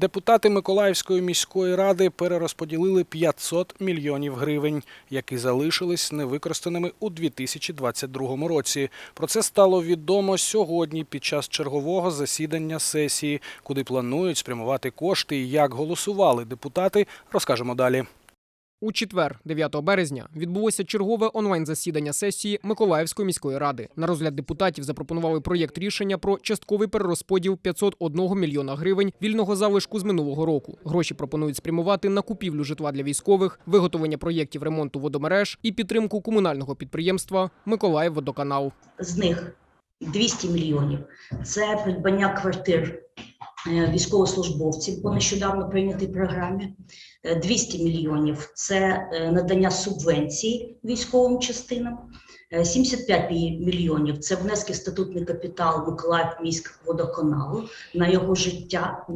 Депутати Миколаївської міської ради перерозподілили 500 мільйонів гривень, які залишились невикористаними у 2022 році. Про це стало відомо сьогодні під час чергового засідання сесії, куди планують спрямувати кошти і як голосували депутати, розкажемо далі. У четвер, 9 березня, відбулося чергове онлайн-засідання сесії Миколаївської міської ради. На розгляд депутатів запропонували проєкт рішення про частковий перерозподіл 501 мільйона гривень вільного залишку з минулого року. Гроші пропонують спрямувати на купівлю житла для військових, виготовлення проєктів ремонту водомереж і підтримку комунального підприємства Миколаївводоканал. з них 200 мільйонів це придбання квартир військовослужбовців по нещодавно прийнятій програмі. Е, 200 мільйонів це е, надання субвенцій військовим частинам. Е, 75 мільйонів це внески в статутний капітал Миколаїв міськводоканалу на його життя.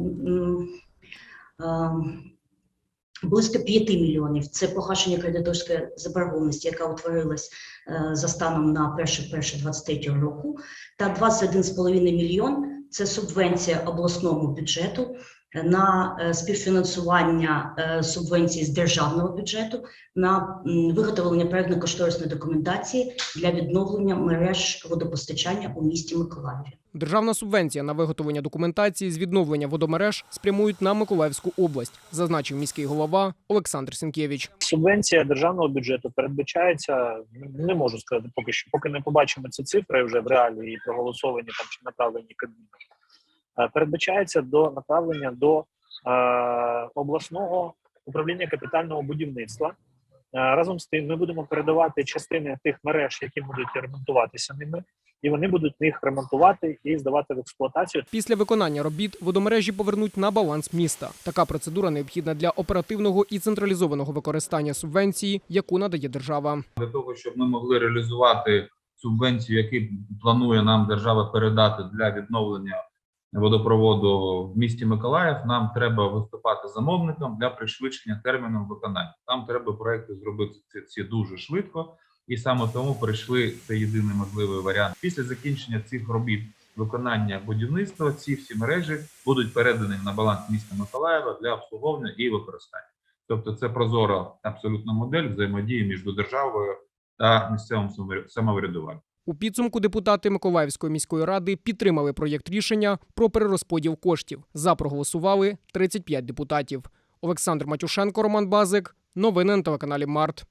Близько 5 мільйонів це погашення кредиторської заборгованості, яка утворилась е, за станом на 1.1.23 року, та 21,5 мільйон це субвенція обласному бюджету на е, співфінансування е, субвенцій з державного бюджету на виготовлення проектно-кошторисної документації для відновлення мереж водопостачання у місті Миколаєві. Державна субвенція на виготовлення документації з відновлення водомереж спрямують на Миколаївську область, зазначив міський голова Олександр Сінкевич. Субвенція державного бюджету передбачається. Не можу сказати поки що, поки не побачимо ці цифри вже в реалії проголосовані там чи направлені Кабміном. Е, Передбачається до направлення до е, обласного управління капітального будівництва. Е, Разом з тим, ми будемо передавати частини тих мереж, які будуть ремонтуватися ними, і вони будуть їх ремонтувати і здавати в експлуатацію. Після виконання робіт водомережі повернуть на баланс міста. Така процедура необхідна для оперативного і централізованого використання субвенції, яку надає держава. для того, щоб ми могли реалізувати субвенцію, які планує нам держава передати для відновлення водопроводу в місті Миколаїв, нам треба виступати замовником для пришвидшення терміну виконання. Там треба проекти зробити ці, дуже швидко, і саме тому прийшли це єдиний можливий варіант. Після закінчення цих робіт виконання будівництва ці всі мережі будуть передані на баланс міста Миколаєва для обслуговування і використання. Тобто, це прозора абсолютно модель взаємодії між державою та місцевим самоврядуванням. У підсумку депутати Миколаївської міської ради підтримали проєкт рішення про перерозподіл коштів. За проголосували 35 депутатів. Олександр Матюшенко, Роман Базик. Новини на телеканалі Март.